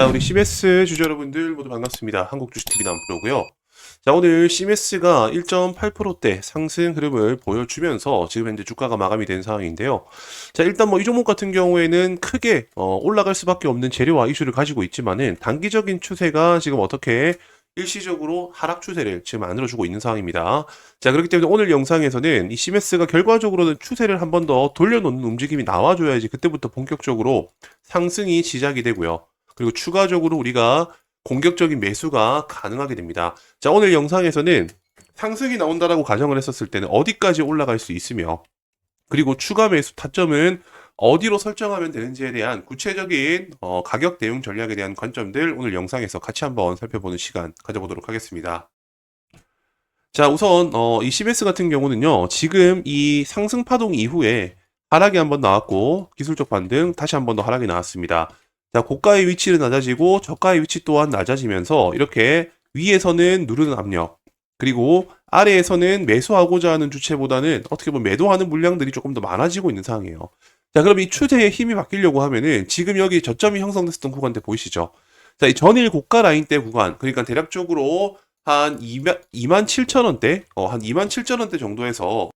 자, 우리 CMS 주주 여러분들 모두 반갑습니다. 한국 주식TV 남프로고요. 자, 오늘 CMS가 1.8%대 상승 흐름을 보여주면서 지금 현재 주가가 마감이 된 상황인데요. 자, 일단 뭐 이 종목 같은 경우에는 크게 어, 올라갈 수밖에 없는 재료와 이슈를 가지고 있지만은 단기적인 추세가 지금 어떻게 일시적으로 하락 추세를 지금 만들어주고 있는 상황입니다. 자, 그렇기 때문에 오늘 영상에서는 이 CMS가 결과적으로는 추세를 한 번 더 돌려놓는 움직임이 나와줘야지 그때부터 본격적으로 상승이 시작이 되고요. 그리고 추가적으로 우리가 공격적인 매수가 가능하게 됩니다. 자, 오늘 영상에서는 상승이 나온다라고 가정을 했었을 때는 어디까지 올라갈 수 있으며 그리고 추가 매수 타점은 어디로 설정하면 되는지에 대한 구체적인 어, 가격 대응 전략에 대한 관점들 오늘 영상에서 같이 한번 살펴보는 시간 가져보도록 하겠습니다. 자, 우선 어, 이 CBS 같은 경우는요. 지금 이 상승 파동 이후에 하락이 한번 나왔고 기술적 반등 다시 한번 더 하락이 나왔습니다. 자, 고가의 위치는 낮아지고 저가의 위치 또한 낮아지면서 이렇게 위에서는 누르는 압력, 그리고 아래에서는 매수하고자 하는 주체보다는 어떻게 보면 매도하는 물량들이 조금 더 많아지고 있는 상황이에요. 자, 그럼 이 추세의 힘이 바뀌려고 하면은 지금 여기 저점이 형성됐었던 구간대 보이시죠? 자, 이 전일 고가 라인대 구간, 그러니까 대략적으로 한 2만, 2만 7천 원대, 어, 한 2만 7천 원대 정도에서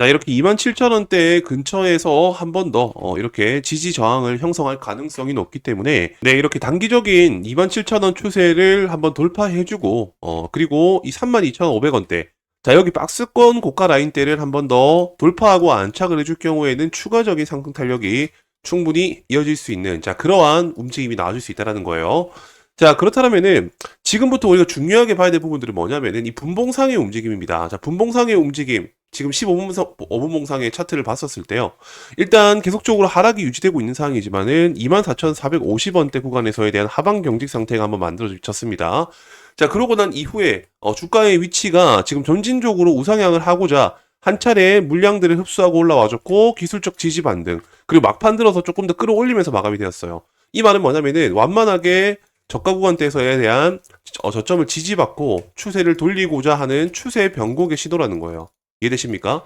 자, 이렇게 27,000원대 근처에서 한 번 더, 어, 이렇게 지지 저항을 형성할 가능성이 높기 때문에, 네, 이렇게 단기적인 27,000원 추세를 한번 돌파해주고, 어, 그리고 이 32,500원대, 자, 여기 박스권 고가 라인대를 한번 더 돌파하고 안착을 해줄 경우에는 추가적인 상승 탄력이 충분히 이어질 수 있는, 자, 그러한 움직임이 나와줄 수 있다는 거예요. 자, 그렇다면은 지금부터 우리가 중요하게 봐야 될 부분들은 뭐냐면은 이 분봉상의 움직임입니다. 자, 분봉상의 움직임. 지금 15분, 5분봉상의 차트를 봤었을 때요. 일단 계속적으로 하락이 유지되고 있는 상황이지만은 24,450원대 구간에서에 대한 하방 경직 상태가 한번 만들어졌습니다. 자, 그러고 난 이후에 어, 주가의 위치가 지금 점진적으로 우상향을 하고자 한 차례 물량들을 흡수하고 올라와줬고 기술적 지지 반등 그리고 막판 들어서 조금 더 끌어올리면서 마감이 되었어요. 이 말은 뭐냐면은 완만하게 저가 구간대에서에 대한 어, 저점을 지지받고 추세를 돌리고자 하는 추세 변곡의 시도라는 거예요. 이해되십니까?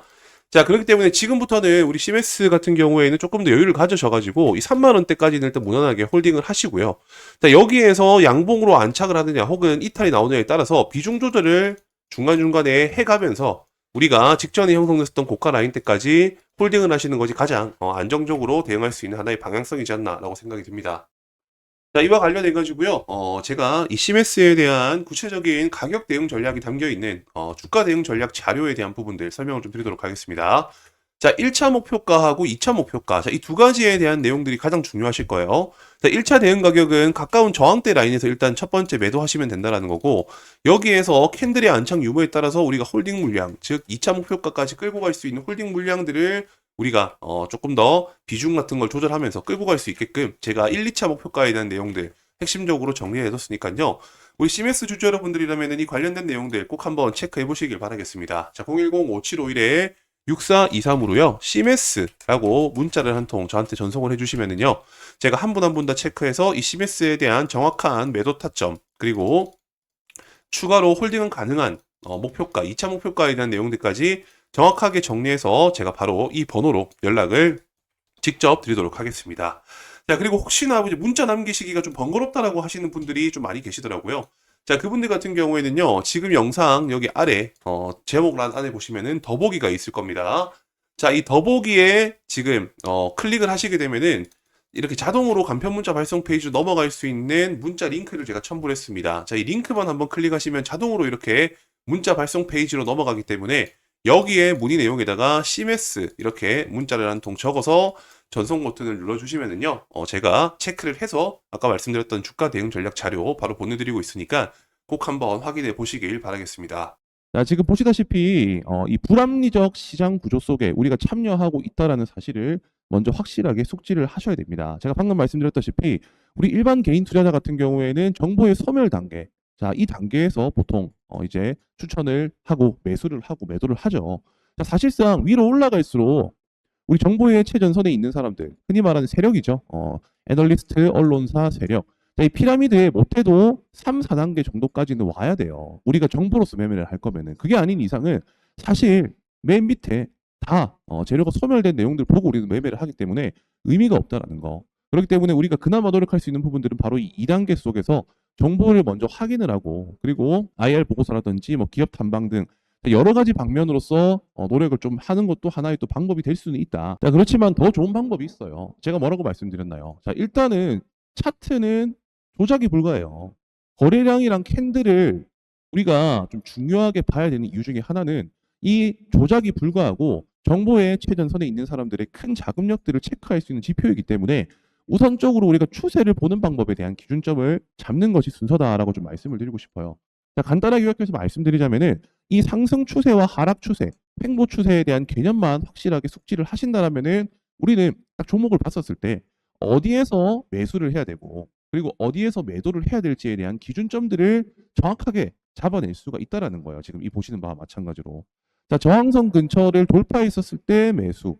자, 그렇기 때문에 지금부터는 우리 CMS 같은 경우에는 조금 더 여유를 가져셔가지고 이 3만원대까지는 일단 무난하게 홀딩을 하시고요. 자, 여기에서 양봉으로 안착을 하느냐 혹은 이탈이 나오느냐에 따라서 비중 조절을 중간중간에 해가면서 우리가 직전에 형성됐었던 고가 라인 때까지 홀딩을 하시는 것이 가장 어, 안정적으로 대응할 수 있는 하나의 방향성이지 않나라고 생각이 듭니다. 자, 이와 관련해 가지고요. 어, 제가 이 CMS에 대한 구체적인 가격 대응 전략이 담겨 있는 어, 주가 대응 전략 자료에 대한 부분들 설명을 좀 드리도록 하겠습니다. 자, 1차 목표가하고 2차 목표가. 자, 이 두 가지에 대한 내용들이 가장 중요하실 거예요. 자, 1차 대응 가격은 가까운 저항대 라인에서 일단 첫 번째 매도하시면 된다라는 거고, 여기에서 캔들의 안착 유무에 따라서 우리가 홀딩 물량, 즉 2차 목표가까지 끌고 갈 수 있는 홀딩 물량들을 우리가 어, 조금 더 비중 같은 걸 조절하면서 끌고 갈 수 있게끔 제가 1, 2차 목표가에 대한 내용들 핵심적으로 정리해 뒀으니까요. 우리 CMS 주주 여러분들이라면 이 관련된 내용들 꼭 한번 체크해 보시길 바라겠습니다. 자, 010-5751에 6423으로요. CMS라고 문자를 한 통 저한테 전송을 해주시면은요. 제가 한 분 한 분 다 체크해서 이 CMS에 대한 정확한 매도 타점 그리고 추가로 홀딩은 가능한 어, 목표가, 2차 목표가에 대한 내용들까지 정확하게 정리해서 제가 바로 이 번호로 연락을 직접 드리도록 하겠습니다. 자, 그리고 혹시나 문자 남기시기가 좀 번거롭다라고 하시는 분들이 좀 많이 계시더라고요. 자, 그분들 같은 경우에는요, 지금 영상 여기 아래, 어, 제목란 안에 보시면은 더보기가 있을 겁니다. 자, 이 더보기에 지금, 어, 클릭을 하시게 되면은 이렇게 자동으로 간편 문자 발송 페이지로 넘어갈 수 있는 문자 링크를 제가 첨부를 했습니다. 자, 이 링크만 한번 클릭하시면 자동으로 이렇게 문자 발송 페이지로 넘어가기 때문에 여기에 문의 내용에다가 CMS 이렇게 문자를 한 통 적어서 전송 버튼을 눌러주시면은요, 어, 제가 체크를 해서 아까 말씀드렸던 주가 대응 전략 자료 바로 보내드리고 있으니까 꼭 한번 확인해 보시길 바라겠습니다. 자, 지금 보시다시피 어, 이 불합리적 시장 구조 속에 우리가 참여하고 있다라는 사실을 먼저 확실하게 숙지를 하셔야 됩니다. 제가 방금 말씀드렸다시피 우리 일반 개인 투자자 같은 경우에는 정보의 소멸 단계, 자, 이 단계에서 보통 어, 이제 추천을 하고 매수를 하고 매도를 하죠. 자, 사실상 위로 올라갈수록 우리 정보의 최전선에 있는 사람들, 흔히 말하는 세력이죠. 어, 애널리스트, 언론사, 세력. 자, 이 피라미드에 못해도 3, 4단계 정도까지는 와야 돼요. 우리가 정보로서 매매를 할 거면은. 그게 아닌 이상은 사실 맨 밑에 다 어, 재료가 소멸된 내용들 보고 우리는 매매를 하기 때문에 의미가 없다라는 거. 그렇기 때문에 우리가 그나마 노력할 수 있는 부분들은 바로 이 2단계 속에서 정보를 먼저 확인을 하고 그리고 IR 보고서라든지 뭐 기업 탐방 등 여러 가지 방면으로서 어, 노력을 좀 하는 것도 하나의 또 방법이 될 수는 있다. 자, 그렇지만 더 좋은 방법이 있어요. 제가 뭐라고 말씀드렸나요? 자, 일단은 차트는 조작이 불가해요. 거래량이랑 캔들을 우리가 좀 중요하게 봐야 되는 이유 중에 하나는 이 조작이 불가하고 정보의 최전선에 있는 사람들의 큰 자금력들을 체크할 수 있는 지표이기 때문에 우선적으로 우리가 추세를 보는 방법에 대한 기준점을 잡는 것이 순서다라고 좀 말씀을 드리고 싶어요. 자, 간단하게 요약해서 말씀드리자면은 이 상승 추세와 하락 추세, 횡보 추세에 대한 개념만 확실하게 숙지를 하신다라면은 우리는 딱 종목을 봤었을 때 어디에서 매수를 해야 되고 그리고 어디에서 매도를 해야 될지에 대한 기준점들을 정확하게 잡아낼 수가 있다라는 거예요. 지금 이 보시는 바와 마찬가지로. 자, 저항선 근처를 돌파했었을 때 매수.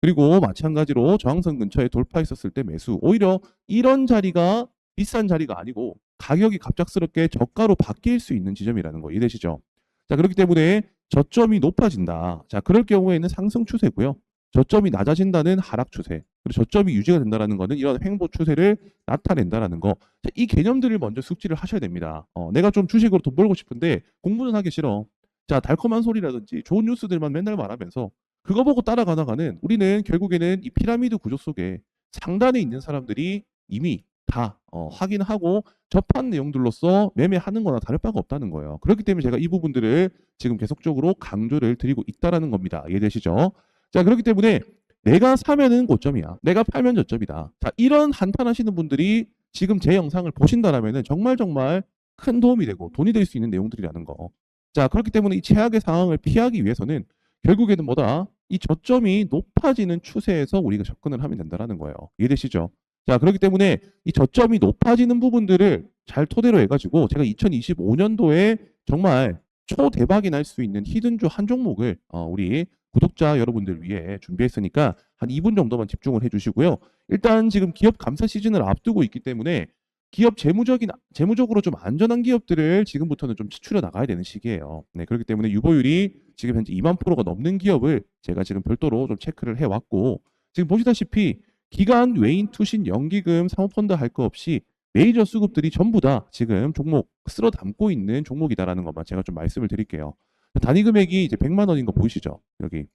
그리고 마찬가지로 저항선 근처에 돌파했었을 때 매수. 오히려 이런 자리가 비싼 자리가 아니고 가격이 갑작스럽게 저가로 바뀔 수 있는 지점이라는 거 이해되시죠? 자, 그렇기 때문에 저점이 높아진다. 자, 그럴 경우에는 상승 추세고요. 저점이 낮아진다는 하락 추세. 그리고 저점이 유지가 된다라는 거는 이런 횡보 추세를 나타낸다라는 거. 자, 이 개념들을 먼저 숙지를 하셔야 됩니다. 어, 내가 좀 주식으로 돈 벌고 싶은데 공부는 하기 싫어. 자, 달콤한 소리라든지 좋은 뉴스들만 맨날 말하면서 그거 보고 따라가다가는 우리는 결국에는 이 피라미드 구조 속에 상단에 있는 사람들이 이미 다 어, 확인하고 접한 내용들로서 매매하는 거나 다를 바가 없다는 거예요. 그렇기 때문에 제가 이 부분들을 지금 계속적으로 강조를 드리고 있다라는 겁니다. 이해되시죠? 자, 그렇기 때문에 내가 사면은 고점이야. 내가 팔면 저점이다. 자, 이런 한탄하시는 분들이 지금 제 영상을 보신다라면은 정말 정말 큰 도움이 되고 돈이 될 수 있는 내용들이라는 거. 자, 그렇기 때문에 이 최악의 상황을 피하기 위해서는 결국에는 뭐다? 이 저점이 높아지는 추세에서 우리가 접근을 하면 된다라는 거예요. 이해되시죠? 자, 그렇기 때문에 이 저점이 높아지는 부분들을 잘 토대로 해가지고 제가 2025년도에 정말 초대박이 날 수 있는 히든주 한 종목을 어, 우리 구독자 여러분들 위해 준비했으니까 한 2분 정도만 집중을 해주시고요. 일단 지금 기업 감사 시즌을 앞두고 있기 때문에 기업 재무적인 재무적으로 좀 안전한 기업들을 지금부터는 좀 추출해 나가야 되는 시기예요. 네, 그렇기 때문에 유보율이 지금 현재 2만 프로가 넘는 기업을 제가 지금 별도로 좀 체크를 해 왔고 지금 보시다시피 기간 외인 투신 연기금 사모펀드 할 거 없이 메이저 수급들이 전부 다 지금 종목 쓸어 담고 있는 종목이다라는 것만 제가 좀 말씀을 드릴게요. 단위 금액이 이제 100만 원인 거 보이시죠? 여기.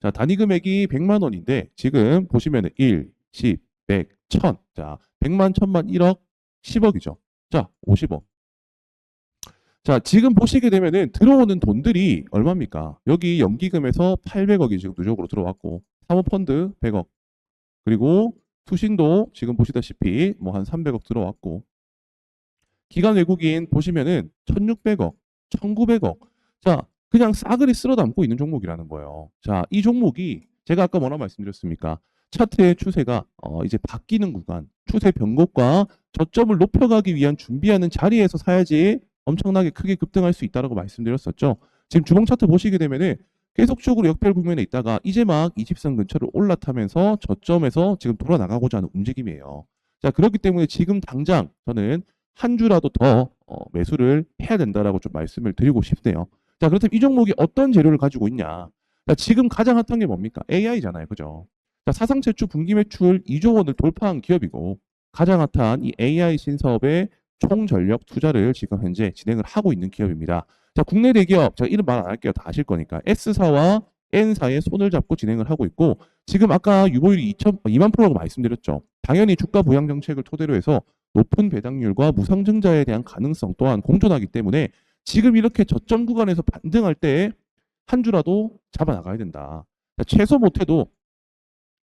자, 단위 금액이 100만 원인데 지금 보시면은 1, 10, 100, 1000. 자, 100만, 1000만, 1억, 10억이죠. 자, 50억. 자, 지금 보시게 되면은 들어오는 돈들이 얼마입니까? 여기 연기금에서 800억이 지금 누적으로 들어왔고 사모펀드 100억. 그리고 투신도 지금 보시다시피 뭐 한 300억 들어왔고 기간 외국인 보시면은 1600억, 1900억. 자, 그냥 싸그리 쓸어 담고 있는 종목이라는 거예요. 자, 이 종목이 제가 아까 뭐라 말씀드렸습니까? 차트의 추세가 어, 이제 바뀌는 구간, 추세 변곡과 저점을 높여가기 위한 준비하는 자리에서 사야지 엄청나게 크게 급등할 수 있다라고 말씀드렸었죠. 지금 주봉 차트 보시게 되면은 계속적으로 역별 국면에 있다가 이제 막 20선 근처를 올라타면서 저점에서 지금 돌아 나가고자 하는 움직임이에요. 자, 그렇기 때문에 지금 당장 저는 한 주라도 더 어, 매수를 해야 된다라고 좀 말씀을 드리고 싶네요. 자, 그렇다면 이 종목이 어떤 재료를 가지고 있냐? 자, 지금 가장 핫한 게 뭡니까? AI잖아요. 그죠? 자, 사상 최초 분기 매출 2조 원을 돌파한 기업이고 가장 핫한 이 AI 신사업에 총 전력 투자를 지금 현재 진행을 하고 있는 기업입니다. 자, 국내 대기업, 제가 이름 말 안 할게요. 다 아실 거니까. S사와 N사의 손을 잡고 진행을 하고 있고, 지금 아까 유보율이 2천, 2만 프로라고 말씀드렸죠. 당연히 주가 부양 정책을 토대로 해서 높은 배당률과 무상증자에 대한 가능성 또한 공존하기 때문에 지금 이렇게 저점 구간에서 반등할 때 한 주라도 잡아 나가야 된다. 자, 최소 못해도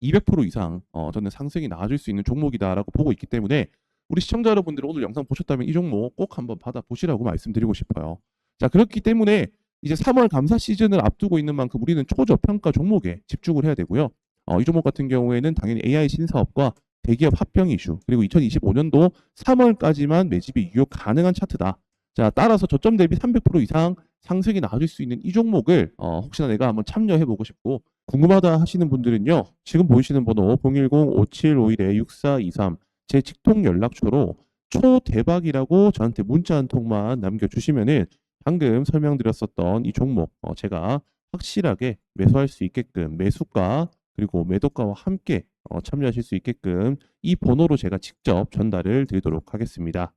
200% 이상 어, 저는 상승이 나아질 수 있는 종목이다라고 보고 있기 때문에 우리 시청자 여러분들 오늘 영상 보셨다면 이 종목 꼭 한번 받아 보시라고 말씀드리고 싶어요. 자, 그렇기 때문에 이제 3월 감사 시즌을 앞두고 있는 만큼 우리는 초저평가 종목에 집중을 해야 되고요. 어, 이 종목 같은 경우에는 당연히 AI 신사업과 대기업 합병 이슈 그리고 2025년도 3월까지만 매집이 유효 가능한 차트다. 자, 따라서 저점 대비 300% 이상 상승이 나아질 수 있는 이 종목을 어, 혹시나 내가 한번 참여해 보고 싶고 궁금하다 하시는 분들은요. 지금 보이시는 번호 010-5751-6423 제 직통 연락처로 초대박이라고 저한테 문자 한 통만 남겨주시면은 방금 설명드렸었던 이 종목 어, 제가 확실하게 매수할 수 있게끔 매수가 그리고 매도가와 함께 어, 참여하실 수 있게끔 이 번호로 제가 직접 전달을 드리도록 하겠습니다.